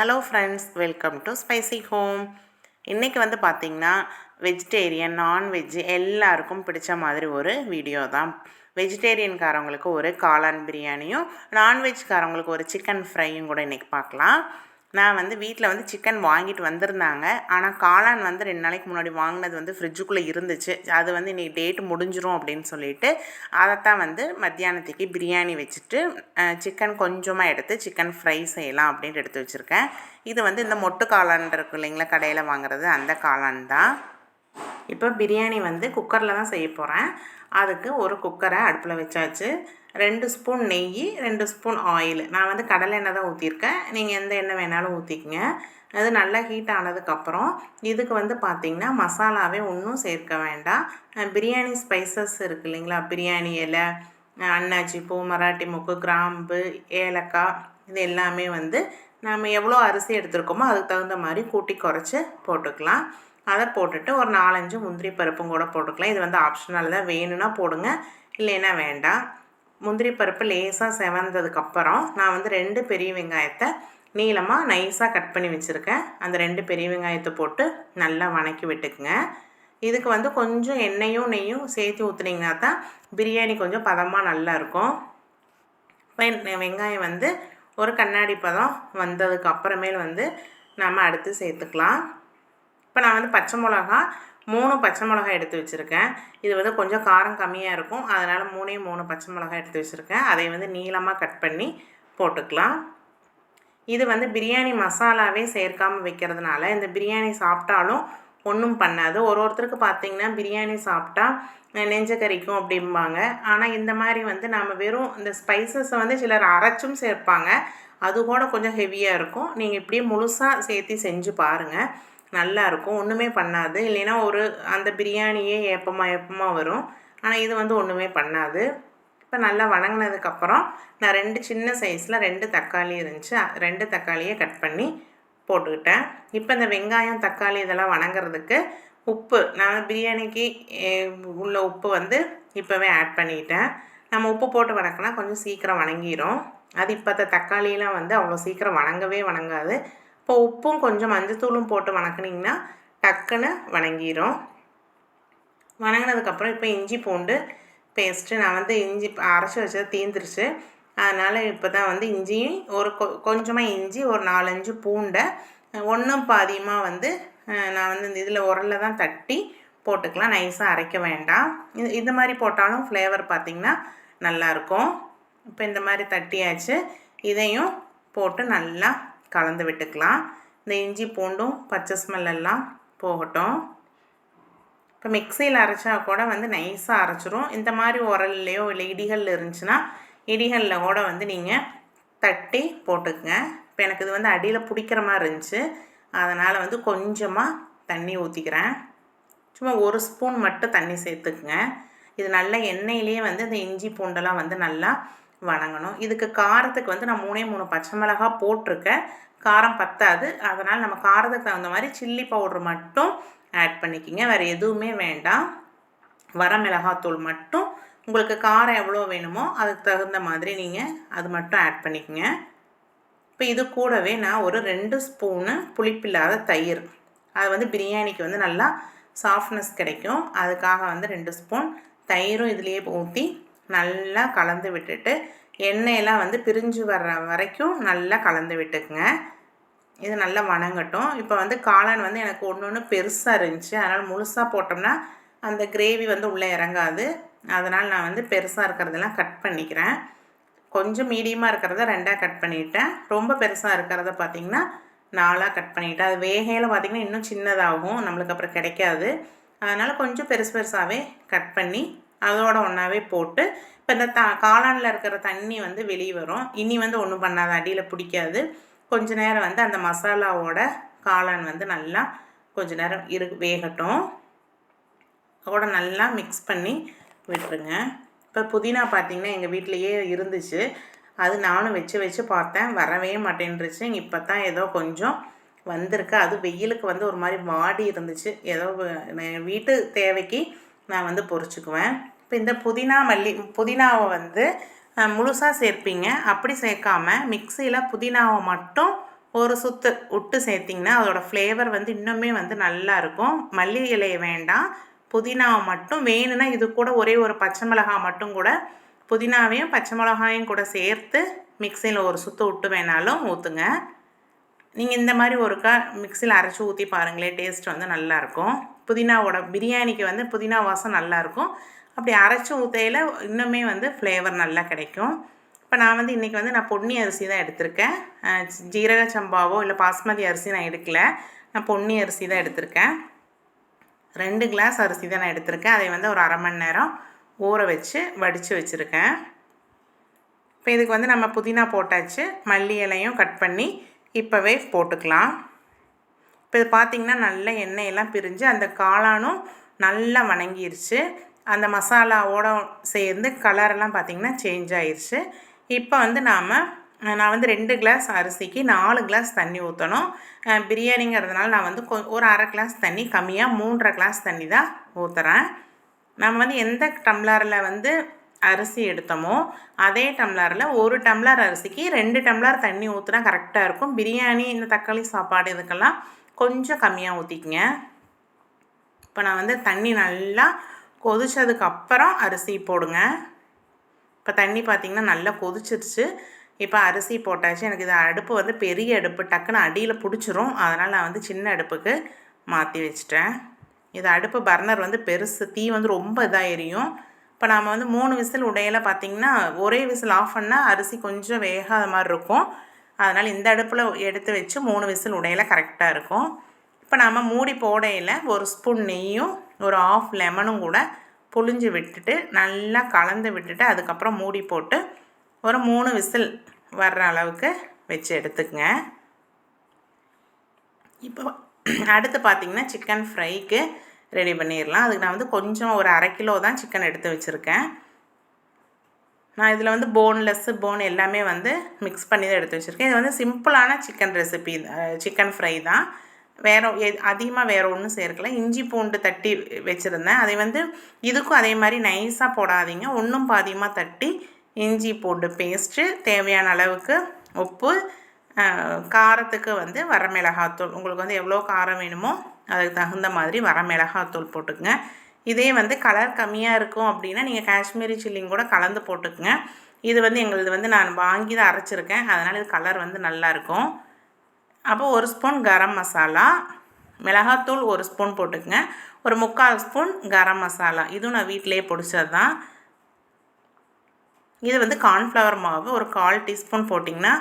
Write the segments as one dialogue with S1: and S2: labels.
S1: Hello friends welcome to spicy home இன்றைக்கி வந்து பார்த்திங்கன்னா வெஜிடேரியன் நான்வெஜ் எல்லாருக்கும் பிடிச்ச மாதிரி ஒரு வீடியோ தான். வெஜிடேரியன்காரவங்களுக்கு ஒரு காளான் பிரியாணியும் நான்வெஜ்காரவங்களுக்கு ஒரு சிக்கன் ஃப்ரையும் கூட இன்றைக்கி பார்க்கலாம் நான் வந்து வீட்டில் வந்து சிக்கன் வாங்கிட்டு வந்திருந்தாங்க. ஆனால் காளான் வந்து ரெண்டு நாளைக்கு முன்னாடி வாங்கினது வந்து ஃப்ரிட்ஜுக்குள்ளே இருந்துச்சு. அது வந்து இன்றைக்கி டேட் முடிஞ்சிரும் அப்படின்னு சொல்லிட்டு அதைத்தான் வந்து மத்தியானத்துக்கு பிரியாணி வச்சுட்டு சிக்கன் கொஞ்சமாக எடுத்து சிக்கன் ஃப்ரை செய்யலாம் அப்படின்ட்டு எடுத்து வச்சுருக்கேன். இது வந்து இந்த மொட்டு காளான் இருக்கு இல்லைங்களா கடையில் வாங்குறது அந்த காளான் தான். இப்போ பிரியாணி வந்து குக்கரில் தான் செய்ய போகிறேன் அதுக்கு ஒரு குக்கரை அடுப்பில் வச்சாச்சு. ரெண்டு ஸ்பூன் நெய் ரெண்டு ஸ்பூன் ஆயில் நான் வந்து கடலை எண்ணெய் தான் ஊற்றிருக்கேன் நீங்கள் எந்த எண்ணெய் வேணாலும் ஊற்றிக்கங்க அது நல்லா ஹீட் ஆனதுக்கப்புறம் இதுக்கு வந்து பார்த்திங்கன்னா மசாலாவே ஒன்றும் சேர்க்க வேண்டாம். பிரியாணி ஸ்பைசஸ் இருக்குது இல்லைங்களா? பிரியாணி இலை அன்னாச்சி பூ மராட்டி முக்கு கிராம்பு ஏலக்காய் இது எல்லாமே வந்து நம்ம எவ்வளோ அரிசி எடுத்துருக்கோமோ அதுக்கு தகுந்த மாதிரி கூட்டி குறைச்சி போட்டுக்கலாம். அதை போட்டுட்டு ஒரு நாலஞ்சு முந்திரி பருப்பும் கூட போட்டுக்கலாம். இது வந்து ஆப்ஷனல் தான். வேணும்னா போடுங்க இல்லைன்னா வேண்டாம். முந்திரி பருப்பு லேசாக செவந்ததுக்கப்புறம் நான் வந்து ரெண்டு பெரிய வெங்காயத்தை நீளமாக நைஸாக கட் பண்ணி வச்சுருக்கேன். அந்த ரெண்டு பெரிய வெங்காயத்தை போட்டு நல்லா வணக்கி விட்டுக்குங்க. இதுக்கு வந்து கொஞ்சம் எண்ணெயும் நெய்யும் சேர்த்து ஊற்றுனீங்கன்னா தான் பிரியாணி கொஞ்சம் பதமாக நல்லா இருக்கும். இப்போ வெங்காயம் வந்து ஒரு கண்ணாடி பதம் வந்ததுக்கு அப்புறமேல் வந்து நம்ம அடுத்து சேர்த்துக்கலாம். இப்போ நான் வந்து பச்சை மிளகா மூணு பச்சை மிளகாய் எடுத்து வச்சுருக்கேன். இது வந்து கொஞ்சம் காரம் கம்மியாக இருக்கும். அதனால் மூணையும் மூணு பச்சை மிளகாய் எடுத்து வச்சுருக்கேன். அதை வந்து நீளமாக கட் பண்ணி போட்டுக்கலாம். இது வந்து பிரியாணி மசாலாவே சேர்க்காமல் வைக்கிறதுனால இந்த பிரியாணி சாப்பிட்டாலும் ஒன்றும் பண்ணாது. ஒரு ஒருத்தருக்கு பார்த்திங்கன்னா பிரியாணி சாப்பிட்டா நெஞ்ச கறிக்கும் அப்படிம்பாங்க. ஆனால் இந்த மாதிரி வந்து நம்ம வெறும் இந்த ஸ்பைசஸை வந்து சிலர் அரைச்சும் சேர்ப்பாங்க. அது கூட கொஞ்சம் ஹெவியாக இருக்கும். நீங்கள் இப்படியே முழுசாக சேர்த்து செஞ்சு பாருங்கள் நல்லாயிருக்கும் ஒன்றுமே பண்ணாது. இல்லைன்னா ஒரு அந்த பிரியாணியே ஏப்பமாக ஏப்பமாக வரும். ஆனால் இது வந்து ஒன்றுமே பண்ணாது. இப்போ நல்லா வணங்கினதுக்கப்புறம் நான் ரெண்டு சின்ன சைஸில் ரெண்டு தக்காளி இருந்துச்சு. ரெண்டு தக்காளியை கட் பண்ணி போட்டுக்கிட்டேன். இப்போ இந்த வெங்காயம் தக்காளி இதெல்லாம் வணங்குறதுக்கு உப்பு நான் பிரியாணிக்கு உள்ள உப்பு வந்து இப்போவே ஆட் பண்ணிட்டேன். நம்ம உப்பு போட்டு வணக்கினா கொஞ்சம் சீக்கிரம் வணங்கிடும் அது இப்போ தக்காளியெலாம் வந்து அவ்வளோ சீக்கிரம் வணங்கவே வணங்காது. இப்போ உப்பும் கொஞ்சம் மஞ்சத்தூளும் போட்டு வணக்குனிங்கன்னா டக்குன்னு வணங்கிடும் வணங்கினதுக்கப்புறம் இப்போ இஞ்சி பூண்டு பேஸ்ட்டு நான் வந்து இஞ்சி அரைச்சி வச்சது தீந்துருச்சு. அதனால் இப்போ தான் வந்து இஞ்சியும் ஒரு கொ கொஞ்சமாக இஞ்சி ஒரு நாலஞ்சு பூண்டை ஒன்றும் பாதியமாக வந்து நான் வந்து இந்த இதில் உரலில் தான் தட்டி போட்டுக்கலாம். நைஸாக அரைக்க வேண்டாம். இது இந்த மாதிரி போட்டாலும் ஃப்ளேவர் பார்த்திங்கன்னா நல்லாயிருக்கும். இப்போ இந்த மாதிரி தட்டியாச்சு. இதையும் போட்டு நல்லா கலந்து விட்டுக்கலாம். இந்த இஞ்சி பூண்டும் பச்சை ஸ்மெல்லாம் போகட்டும். இப்போ மிக்சியில் அரைச்சா கூட வந்து நைஸாக அரைச்சிரும். இந்த மாதிரி உரல்லையோ இல்லை இடிகளில் இருந்துச்சுன்னா இடிகளில் கூட வந்து நீங்கள் தட்டி போட்டுக்கங்க. இப்போ எனக்கு இது வந்து அடியில் பிடிக்கிற மாதிரி இருந்துச்சு. அதனால் வந்து கொஞ்சமாக தண்ணி ஊற்றிக்கிறேன் சும்மா ஒரு ஸ்பூன் மட்டும் தண்ணி சேர்த்துக்குங்க. இது நல்லா எண்ணெயிலேயே வந்து இந்த இஞ்சி பூண்டெல்லாம் வந்து நல்லா வணங்கணும். இதுக்கு காரத்துக்கு வந்து நான் மூணே மூணு பச்சை மிளகா போட்டிருக்கேன். காரம் பத்தாது. அதனால் நம்ம காரத்துக்கு தகுந்த மாதிரி சில்லி பவுடர் மட்டும் ஆட் பண்ணிக்கிங்க. வேறு எதுவுமே வேண்டாம். வர மிளகாத்தூள் மட்டும். உங்களுக்கு காரம் எவ்வளோ வேணுமோ அதுக்கு தகுந்த மாதிரி நீங்கள் அது மட்டும் ஆட் பண்ணிக்கோங்க. இப்போ இது கூடவே நான் ஒரு ரெண்டு ஸ்பூனு புளிப்பில்லாத தயிர். அது வந்து பிரியாணிக்கு வந்து நல்லா சாஃப்ட்னஸ் கிடைக்கும். அதுக்காக வந்து ரெண்டு ஸ்பூன் தயிரும் இதுலேயே ஊற்றி நல்லா கலந்து விட்டுட்டு எண்ணெயெல்லாம் வந்து பிரிஞ்சு வர்ற வரைக்கும் நல்லா கலந்து விட்டுக்குங்க. இது நல்லா வணங்கட்டும். இப்போ வந்து காளான் வந்து எனக்கு ஒன்று ஒன்று பெருசாக இருந்துச்சு. அதனால் முழுசாக போட்டோம்னா அந்த கிரேவி வந்து உள்ளே இறங்காது. அதனால் நான் வந்து பெருசாக இருக்கிறதெல்லாம் கட் பண்ணிக்கிறேன். கொஞ்சம் மீடியமாக இருக்கிறத ரெண்டாக கட் பண்ணிவிட்டேன் ரொம்ப பெருசாக இருக்கிறத பார்த்திங்கன்னா நாலாக கட் பண்ணிவிட்டேன் அது வேகையில் பார்த்திங்கன்னா இன்னும் சின்னதாகும் நம்மளுக்கு அப்புறம் கிடைக்காது. அதனால் கொஞ்சம் பெருசு பெருசாகவே கட் பண்ணி அதோட ஒன்றாவே போட்டு இப்போ இந்த த காளானில் இருக்கிற தண்ணி வந்து வெளியே வரும். இனி வந்து ஒன்றும் பண்ணாத அடியில் பிடிக்காது. கொஞ்ச நேரம் வந்து அந்த மசாலாவோட காளான் வந்து நல்லா கொஞ்ச நேரம் இரு வேகட்டும். அதோட நல்லா மிக்ஸ் பண்ணி விட்டுருங்க. இப்போ புதினா பார்த்திங்கன்னா எங்கள் வீட்டிலையே இருந்துச்சு. அது நானும் வச்சு வச்சு பார்த்தேன். வரவே மாட்டேன்ருச்சு இப்போ தான் ஏதோ கொஞ்சம் வந்திருக்கு. அது வெயிலுக்கு வந்து ஒரு மாதிரி வாடி இருந்துச்சு. ஏதோ வீட்டு தேவைக்கு நான் வந்து பொறிச்சுக்குவேன். இப்போ இந்த புதினா மல்லி புதினாவை வந்து முழுசாக சேர்ப்பீங்க. அப்படி சேர்க்காம மிக்சியில் புதினாவை மட்டும் ஒரு சுத்து விட்டு சேர்த்திங்கன்னா அதோடய ஃப்ளேவர் வந்து இன்னுமே வந்து நல்லாயிருக்கும் மல்லி இலையை வேண்டாம். புதினாவை மட்டும் வேணும்னா இது கூட ஒரே ஒரு பச்சை மிளகாய் மட்டும் கூட புதினாவையும் பச்சை மிளகாயும் கூட சேர்த்து மிக்சியில் ஒரு சுத்து விட்டு வேணாலும் ஊற்றுங்க நீங்கள் இந்த மாதிரி ஒருக்கா மிக்சியில் அரைச்சி ஊற்றி பாருங்களேன் டேஸ்ட் வந்து நல்லாயிருக்கும் புதினாவோட பிரியாணிக்கு வந்து புதினா வாசம் நல்லாயிருக்கும். அப்படி அரைச்சி ஊற்றையில் இன்னுமே வந்து ஃப்ளேவர் நல்லா கிடைக்கும். இப்போ நான் வந்து இன்றைக்கி வந்து நான் பொன்னி அரிசி தான் எடுத்திருக்கேன். ஜீரக சம்பாவோ இல்லை பாஸ்மதி அரிசி நான் எடுக்கல. நான் பொன்னி அரிசி தான் எடுத்திருக்கேன். ரெண்டு கிளாஸ் அரிசி தான் நான் எடுத்திருக்கேன். அதை வந்து ஒரு அரை மணி நேரம் ஊற வச்சு வடித்து வச்சுருக்கேன். இப்போ இதுக்கு வந்து நம்ம புதினா போட்டாச்சு. மல்லி இலையும் கட் பண்ணி இப்போவே போட்டுக்கலாம். இப்போ இது பார்த்திங்கன்னா நல்ல எண்ணெயெல்லாம் பிரிஞ்சு அந்த காளானும் நல்லா வணங்கிருச்சு. அந்த மசாலாவோட சேர்ந்து கலரெல்லாம் பார்த்திங்கன்னா சேஞ்ச் ஆயிடுச்சு இப்போ வந்து நாம் நான் வந்து ரெண்டு கிளாஸ் அரிசிக்கு நாலு கிளாஸ் தண்ணி ஊற்றணும் பிரியாணிங்கிறதுனால நான் வந்து கொ ஒரு அரை கிளாஸ் தண்ணி கம்மியாக மூன்றரை கிளாஸ் தண்ணி தான் ஊற்றுறேன் நம்ம வந்து எந்த டம்ளரில் வந்து அரிசி எடுத்தோமோ அதே டம்ளரில் ஒரு டம்ளர் அரிசிக்கு ரெண்டு டம்ளர் தண்ணி ஊற்றுனா கரெக்டாக இருக்கும். பிரியாணி இந்த தக்காளி சாப்பாடு இதுக்கெல்லாம் கொஞ்சம் கம்மியாக ஊற்றிக்கங்க இப்போ நான் வந்து தண்ணி நல்லா கொதிச்சதுக்கு அப்புறம் அரிசி போடுங்க. இப்போ தண்ணி பார்த்திங்கன்னா நல்லா கொதிச்சிருச்சு. இப்போ அரிசி போட்டாச்சு. எனக்கு இது அடுப்பு வந்து பெரிய அடுப்பு. டக்குன்னு அடியில் பிடிச்சிரும். அதனால் நான் வந்து சின்ன அடுப்புக்கு மாற்றி வச்சிட்டேன். இது அடுப்பு பர்னர் வந்து பெருசு. தீ வந்து ரொம்ப இதாக எரியும். இப்போ நாம் வந்து மூணு விசில் உடையில பார்த்திங்கன்னா ஒரே விசில் ஆஃப் பண்ணால் அரிசி கொஞ்சம் வேகாத மாதிரி இருக்கும். அதனால் இந்த அடுப்பில் எடுத்து வச்சு மூணு விசில் உடையில கரெக்டாக இருக்கும். இப்போ நாம் மூடி போடையில் ஒரு ஸ்பூன் நெய்யும் ஒரு ஆஃப் லெமனும் கூட புளிஞ்சு விட்டுட்டு நல்லா கலந்து விட்டுட்டு அதுக்கப்புறம் மூடி போட்டு ஒரு மூணு விசில் வர்ற அளவுக்கு வச்சு எடுத்துக்கங்க. இப்போ அடுத்து பார்த்திங்கன்னா சிக்கன் ஃப்ரைக்கு ரெடி பண்ணிடலாம். அதுக்கு நான் வந்து கொஞ்சம் ஒரு அரை கிலோ தான் சிக்கன் எடுத்து வச்சுருக்கேன். நான் இதில் வந்து போன்லெஸ்ஸு போன் எல்லாமே வந்து மிக்ஸ் பண்ணி தான் எடுத்து வச்சுருக்கேன். இது வந்து சிம்பிளான சிக்கன் ரெசிபி சிக்கன் ஃப்ரை தான். வேறு அதிகமாக வேறு ஒன்றும் சேர்க்கல. இஞ்சி பூண்டு தட்டி வச்சுருந்தேன். அதை வந்து இதுக்கும் அதே மாதிரி நைஸாக போடாதீங்க. ஒன்றும் பாதியமாக தட்டி இஞ்சி பூண்டு பேஸ்ட்டு தேவையான அளவுக்கு உப்பு காரத்துக்கு வந்து வரமிளகாத்தூள் உங்களுக்கு வந்து எவ்வளோ காரம் வேணுமோ அதுக்கு தகுந்த மாதிரி வரமிளகாத்தூள் போட்டுக்கங்க. இதே வந்து கலர் கம்மியாக இருக்கும் அப்படின்னா நீங்கள் காஷ்மீரி சில்லிங் கூட கலந்து போட்டுக்குங்க. இது வந்து எங்களது வந்து நான் வாங்கி தான் அரைச்சிருக்கேன். அதனால் இது கலர் வந்து நல்லாயிருக்கும் அப்போ ஒரு ஸ்பூன் கரம் மசாலா மிளகாத்தூள் ஒரு ஸ்பூன் போட்டுக்கங்க. ஒரு முக்கால் ஸ்பூன் கரம் மசாலா. இதுவும் நான் வீட்டிலே பிடிச்சது தான் இது வந்து கார்ன்ஃப்ளவர் மாவு ஒரு கால் டீஸ்பூன் போட்டிங்கன்னா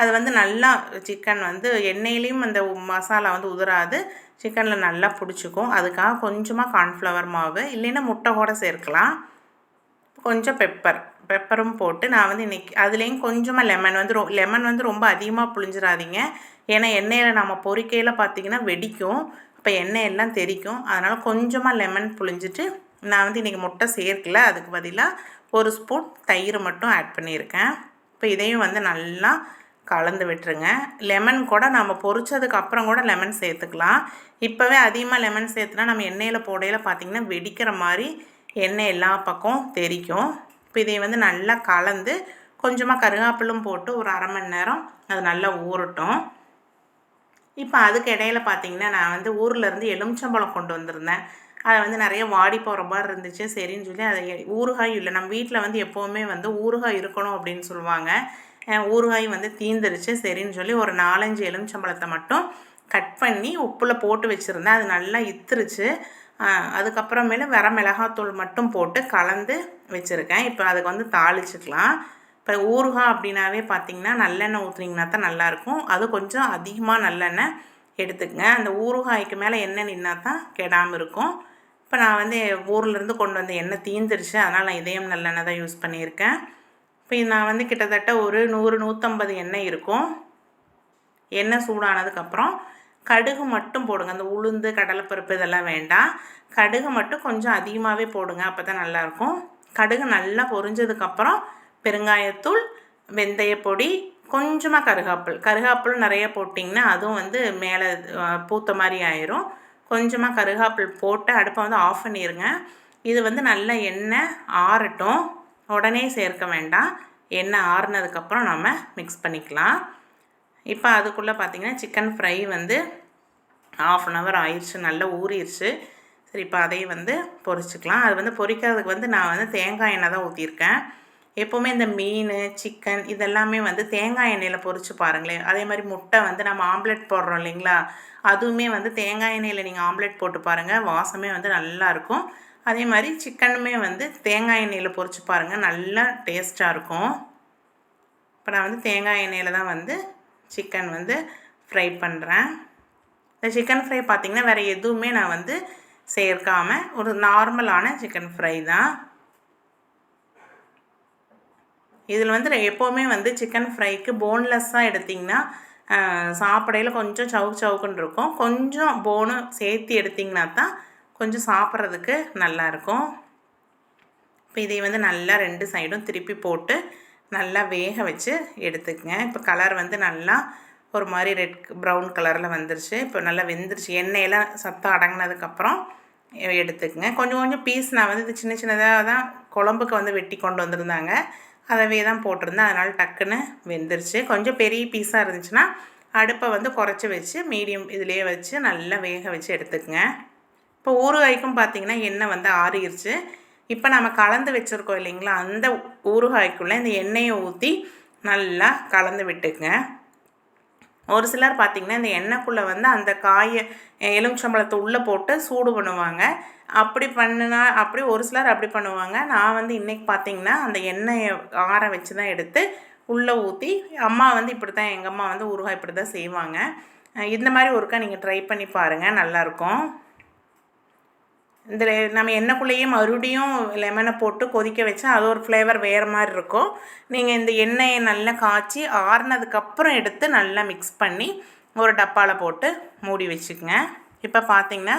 S1: அது வந்து நல்லா சிக்கன் வந்து எண்ணெயிலையும் அந்த மசாலா வந்து உதிராது சிக்கனில் நல்லா பிடிச்சிக்கும். அதுக்காக கொஞ்சமாக கார்ன்ஃப்ளவர் மாவு இல்லைன்னா முட்டை கூட சேர்க்கலாம். கொஞ்சம் பெப்பர் பெப்பரும் போட்டு நான் வந்து இன்றைக்கி அதுலேயும் கொஞ்சமாக லெமன் வந்து ரொ லெமன் வந்து ரொம்ப அதிகமாக புழிஞ்சிடாதீங்க. ஏன்னா எண்ணெயில் நம்ம பொறிக்கையில் பார்த்திங்கன்னா வெடிக்கும். அப்போ எண்ணெய் எல்லாம் தெரிக்கும். அதனால் கொஞ்சமாக லெமன் புழிஞ்சிட்டு நான் வந்து இன்றைக்கி முட்டை சேர்க்கல. அதுக்கு பதிலாக ஒரு ஸ்பூன் தயிர் மட்டும் ஆட் பண்ணியிருக்கேன். இப்போ இதையும் வந்து நல்லா கலந்து விட்டுருங்க. லெமன் கூட நம்ம பொறிச்சதுக்கு அப்புறம் கூட லெமன் சேர்த்துக்கலாம். இப்போவே அதிகமாக லெமன் சேர்த்துனா நம்ம எண்ணெயில் போடையில் பார்த்திங்கன்னா வெடிக்கிற மாதிரி எண்ணெய் எல்லா பக்கம் தெரிக்கும். இப்போ இதை வந்து நல்லா கலந்து கொஞ்சமாக கருகாப்பிலும் போட்டு ஒரு அரை மணி நேரம் அது நல்லா ஊறட்டும். இப்போ அதுக்கு இடையில பார்த்திங்கன்னா நான் வந்து ஊர்லேருந்து எலுமிச்சம்பழம் கொண்டு வந்திருந்தேன். அதை வந்து நிறைய வாடி போகிற மாதிரி இருந்துச்சு. சரின்னு சொல்லி அதை ஊறுகாய் இல்லை நம்ம வீட்டில் வந்து எப்போவுமே வந்து ஊறுகாய் இருக்கணும் அப்படின்னு சொல்லுவாங்க. ஊறுகாயும் வந்து தீந்துருச்சு. சரின்னு சொல்லி ஒரு நாலஞ்சு எலுமிச்சம்பழத்தை மட்டும் கட் பண்ணி உப்பில் போட்டு வச்சுருந்தேன். அது நல்லா இத்துருச்சு. அதுக்கப்புறமேல வர மிளகாத்தூள் மட்டும் போட்டு கலந்து வச்சுருக்கேன். இப்போ அதுக்கு வந்து தாளிச்சுக்கலாம். இப்போ ஊறுகாய் அப்படின்னாவே பார்த்திங்கன்னா நல்லெண்ணெய் ஊற்றுனீங்கன்னா தான் நல்லாயிருக்கும். அது கொஞ்சம் அதிகமாக நல்லெண்ணெய் எடுத்துக்கங்க. அந்த ஊறுகாய்க்கு மேலே எண்ணெய் நின்னா தான் கெடாமல் இருக்கும். இப்போ நான் வந்து ஊர்லேருந்து கொண்டு வந்த எண்ணெய் தீந்துருச்சு. அதனால் நான் இதயம் நல்லெண்ணெய் தான் யூஸ் பண்ணியிருக்கேன். இப்போ நான் வந்து கிட்டத்தட்ட ஒரு நூறு நூற்றம்பது எண்ணெய் இருக்கும். எண்ணெய் சூடானதுக்கப்புறம் கடுகு மட்டும் போடுங்க. அந்த உளுந்து கடலைப்பருப்பு இதெல்லாம் வேண்டாம். கடுகு மட்டும் கொஞ்சம் அதிகமாகவே போடுங்க அப்போ தான் நல்லாயிருக்கும். கடுகு நல்லா பொரிஞ்சதுக்கப்புறம் பெருங்காயத்தூள் வெந்தயப்பொடி கொஞ்சமாக கருகாப்பிள். கருகாப்பிள் நிறைய போட்டிங்கன்னா அதுவும் வந்து மேலே பூத்த மாதிரி ஆயிரும். கொஞ்சமாக கருகாப்பிள் போட்டு அடுப்பை வந்து ஆஃப் பண்ணிடுங்க இது வந்து நல்லா எண்ணெய் ஆறட்டும். உடனே சேர்க்க வேண்டாம். எண்ணெய் ஆறுனதுக்கப்புறம் நம்ம மிக்ஸ் பண்ணிக்கலாம். இப்போ அதுக்குள்ளே பார்த்தீங்கன்னா சிக்கன் ஃப்ரை வந்து ஆஃப் அன் ஹவர் ஆயிடுச்சு நல்லா ஊறிடுச்சு சரி இப்போ அதையும் வந்து பொரிச்சிக்கலாம். அது வந்து பொரிக்கிறதுக்கு வந்து நான் வந்து தேங்காய் எண்ணெய் தான் ஊற்றிருக்கேன் எப்போவுமே இந்த மீன் சிக்கன் இதெல்லாமே வந்து தேங்காய் எண்ணெயில் பொரிச்சு பாருங்களேன். அதே மாதிரி முட்டை வந்து நம்ம ஆம்லெட் போடுறோம் இல்லைங்களா? அதுவுமே வந்து தேங்காய் எண்ணெயில் நீங்கள் ஆம்லெட் போட்டு பாருங்கள் வாசமே வந்து நல்லாயிருக்கும் அதே மாதிரி சிக்கனுமே வந்து தேங்காய் எண்ணெயில் பொறிச்சு பாருங்கள் நல்லா டேஸ்ட்டாக இருக்கும். இப்போ நான் வந்து தேங்காய் எண்ணெயில் தான் வந்து சிக்கன் வந்து ஃப்ரை பண்ணுறேன் இந்த சிக்கன் ஃப்ரை பார்த்திங்கன்னா வேறு எதுவுமே நான் வந்து சேர்க்காமல் ஒரு நார்மலான சிக்கன் ஃப்ரை தான். இதில் வந்து எப்போவுமே வந்து சிக்கன் ஃப்ரைக்கு போன்லெஸ்ஸாக எடுத்திங்கன்னா சாப்பிடையில் கொஞ்சம் சவுக்கு சவுக்குன்னு இருக்கும். கொஞ்சம் போனும் சேர்த்து எடுத்திங்கன்னா தான் கொஞ்சம் சாப்பிட்றதுக்கு நல்லாயிருக்கும். இப்போ இதை வந்து நல்லா ரெண்டு சைடும் திருப்பி போட்டு நல்லா வேக வச்சு எடுத்துக்கங்க. இப்போ கலர் வந்து நல்லா ஒரு மாதிரி ரெட் ப்ரௌன் கலரில் வந்துருச்சு. இப்போ நல்லா வெந்துருச்சு. எண்ணெயெல்லாம் சத்தம் அடங்கினதுக்கப்புறம் எடுத்துக்கங்க. கொஞ்சம் கொஞ்சம் பீஸ் நான் வந்து இது சின்ன சின்னதாக தான் குழம்புக்கு வந்து வெட்டி கொண்டு வந்திருந்தாங்க. அதவே தான் போட்டிருந்தேன். அதனால் டக்குன்னு வெந்துருச்சு. கொஞ்சம் பெரிய பீஸாக இருந்துச்சுன்னா அடுப்பை வந்து குறைச்சி வச்சு மீடியம் இதுலேயே வச்சு நல்லா வேக வச்சு எடுத்துக்கங்க. இப்போ ஊறுகாய்க்கும் பார்த்திங்கன்னா எண்ணெய் வந்து ஆறிடுச்சு இப்போ நம்ம கலந்து வச்சுருக்கோம் இல்லைங்களா? அந்த ஊறுகாய்க்குள்ளே இந்த எண்ணெயை ஊற்றி நல்லா கலந்து விட்டுக்குங்க. ஒரு சிலர் பார்த்திங்கன்னா இந்த எண்ணெய்க்குள்ளே வந்து அந்த காயை எலுமிச்சம்பழத்தை உள்ளே போட்டு சூடு பண்ணுவாங்க. அப்படி பண்ணுனா அப்படி ஒரு சிலர் அப்படி பண்ணுவாங்க. நான் வந்து இன்றைக்கி பார்த்திங்கன்னா அந்த எண்ணெயை ஆற வச்சு தான் எடுத்து உள்ளே ஊற்றி அம்மா வந்து இப்படி தான் எங்கள் அம்மா வந்து ஊறுகாய் இப்படி தான் செய்வாங்க இந்த மாதிரி ஒருக்கா நீங்கள் ட்ரை பண்ணி பாருங்கள் நல்லாயிருக்கும் இந்த நம்ம எண்ணெய்க்குள்ளேயே மறுபடியும் லெமனை போட்டு கொதிக்க வச்சா அது ஒரு ஃப்ளேவர் வேறு மாதிரி இருக்கும். நீங்கள் இந்த எண்ணெயை நல்லா காய்ச்சி ஆறுனதுக்கப்புறம் எடுத்து நல்லா மிக்ஸ் பண்ணி ஒரு டப்பாவில் போட்டு மூடி வச்சுக்கோங்க. இப்போ பார்த்திங்கன்னா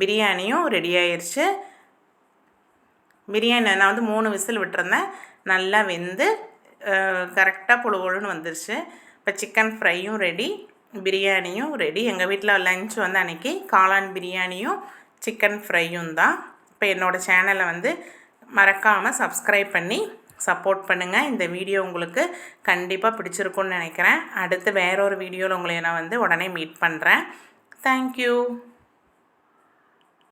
S1: பிரியாணியும் ரெடி ஆயிடுச்சு பிரியாணி நான் வந்து மூணு விசில் விட்டுருந்தேன். நல்லா வெந்து கரெக்டாக புழு புழுன்னு வந்துருச்சு. இப்போ சிக்கன் ஃப்ரையும் ரெடி பிரியாணியும் ரெடி. எங்கள் வீட்டில் லஞ்ச் வந்து அன்றைக்கி காளான் பிரியாணியும் சிக்கன் ஃப்ரையும் தான். இப்போ என்னோடய சேனலை வந்து மறக்காமல் சப்ஸ்கிரைப் பண்ணி சப்போர்ட் பண்ணுங்கள் இந்த வீடியோ உங்களுக்கு கண்டிப்பாக பிடிச்சிருக்குன்னு நினைக்கிறேன். அடுத்து வேற ஒரு வீடியோவில் உங்களை நான் வந்து உடனே மீட் பண்ணுறேன் தேங்க்யூ